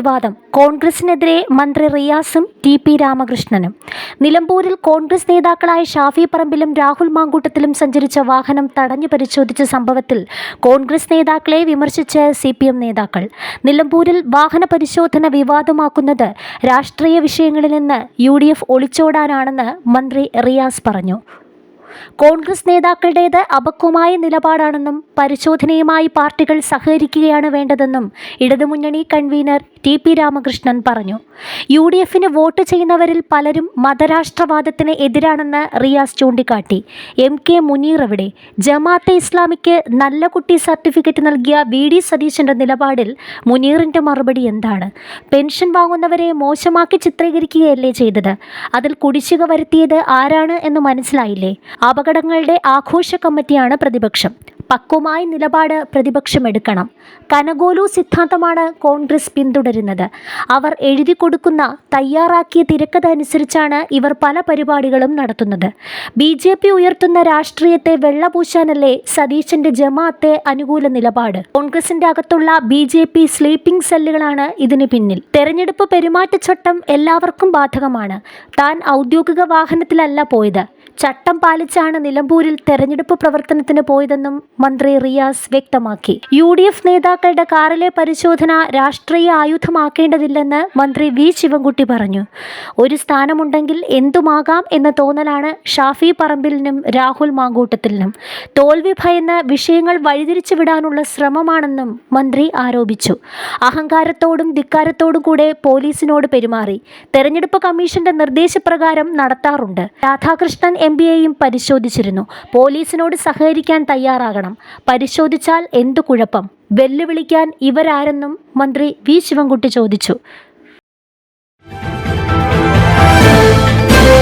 വിവാദം. കോൺഗ്രസിനെതിരെ മന്ത്രി റിയാസും T P രാമകൃഷ്ണനും. നിലമ്പൂരിൽ കോൺഗ്രസ് നേതാക്കളായ ഷാഫി പറമ്പിലും രാഹുൽ മാങ്കൂട്ടത്തിലും സഞ്ചരിച്ച വാഹനം തടഞ്ഞു പരിശോധിച്ച സംഭവത്തിൽ കോൺഗ്രസ് നേതാക്കളെ വിമർശിച്ച സി പി എം നേതാക്കൾ. നിലമ്പൂരിൽ വാഹന പരിശോധന വിവാദമാക്കുന്നത് രാഷ്ട്രീയ വിഷയങ്ങളിൽ നിന്ന് യു ഡി എഫ് ഒളിച്ചോടാനാണെന്ന് മന്ത്രി റിയാസ് പറഞ്ഞു. കോൺഗ്രസ് നേതാക്കളുടേത് അപക്വമായ നിലപാടാണെന്നും പരിശോധനയുമായി പാർട്ടികൾ സഹകരിക്കുകയാണ് വേണ്ടതെന്നും ഇടതുമുന്നണി കൺവീനർ ടി പി രാമകൃഷ്ണൻ പറഞ്ഞു. യു ഡി എഫിന് വോട്ട് ചെയ്യുന്നവരിൽ പലരും മതരാഷ്ട്രവാദത്തിന് എതിരാണെന്ന് റിയാസ് ചൂണ്ടിക്കാട്ടി. എം കെ മുനീർ എവിടെ ജമാഅത്തെ ഇസ്ലാമിക്ക് നല്ല കുട്ടി സർട്ടിഫിക്കറ്റ് നൽകിയ വി ഡി സതീശന്റെ നിലപാടിൽ മുനീറിന്റെ മറുപടി എന്താണ്? പെൻഷൻ വാങ്ങുന്നവരെ മോശമാക്കി ചിത്രീകരിക്കുകയല്ലേ ചെയ്തത്? അതിൽ കുടിശ്ശിക വരുത്തിയത് ആരാണ് എന്ന് മനസ്സിലായില്ലേ? അപകടങ്ങളുടെ ആഘോഷ കമ്മിറ്റിയാണ് പ്രതിപക്ഷം. പക്വമായ നിലപാട് പ്രതിപക്ഷം എടുക്കണം. കനഗോലു സിദ്ധാന്തമാണ് കോൺഗ്രസ് പിന്തുടരുന്നത്. അവർ എഴുതി കൊടുക്കുന്ന തയ്യാറാക്കിയ തിരക്കഥ അനുസരിച്ചാണ് ഇവർ പല പരിപാടികളും നടത്തുന്നത്. ബി ജെ പി ഉയർത്തുന്ന രാഷ്ട്രീയത്തെ വെള്ളപൂശാനല്ലേ സതീശന്റെ ജമാഅത്തെ അനുകൂല നിലപാട്? കോൺഗ്രസിന്റെ അകത്തുള്ള ബി ജെ പി സ്ലീപ്പിംഗ് സെല്ലുകളാണ് ഇതിന് പിന്നിൽ. തെരഞ്ഞെടുപ്പ് പെരുമാറ്റച്ചട്ടം എല്ലാവർക്കും ബാധകമാണ്. താൻ ഔദ്യോഗിക വാഹനത്തിലല്ല പോയത്. ചട്ടം പാലിച്ചാണ് നിലമ്പൂരിൽ തെരഞ്ഞെടുപ്പ് പ്രവർത്തനത്തിന് പോയതെന്നും മന്ത്രി റിയാസ് വ്യക്തമാക്കി. യു ഡി എഫ് നേതാക്കളുടെ കാറിലെ പരിശോധന രാഷ്ട്രീയ ആയുധമാക്കേണ്ടതില്ലെന്ന് മന്ത്രി വി. ശിവൻകുട്ടി പറഞ്ഞു. ഒരു സ്ഥാനമുണ്ടെങ്കിൽ എന്തുമാകാം എന്ന തോന്നലാണ് ഷാഫി പറമ്പിലിനും രാഹുൽ മാങ്കൂട്ടത്തിലിനും. തോൽവി ഭയന്ന് വിഷയങ്ങൾ വഴിതിരിച്ചു വിടാനുള്ള ശ്രമമാണെന്നും മന്ത്രി ആരോപിച്ചു. അഹങ്കാരത്തോടും ധിക്കാരത്തോടും കൂടെ പോലീസിനോട് പെരുമാറി. തെരഞ്ഞെടുപ്പ് കമ്മീഷന്റെ നിർദ്ദേശപ്രകാരം നടത്താറുണ്ട്. രാധാകൃഷ്ണൻ എം. പിയെയും പരിശോധിച്ചിരുന്നു. പോലീസിനോട് സഹകരിക്കാൻ തയ്യാറാകണം. പരിശോധിച്ചാൽ എന്തു കുഴപ്പം? വെല്ലുവിളിക്കാൻ ഇവരാരെന്നും മന്ത്രി വി. ശിവൻകുട്ടി ചോദിച്ചു.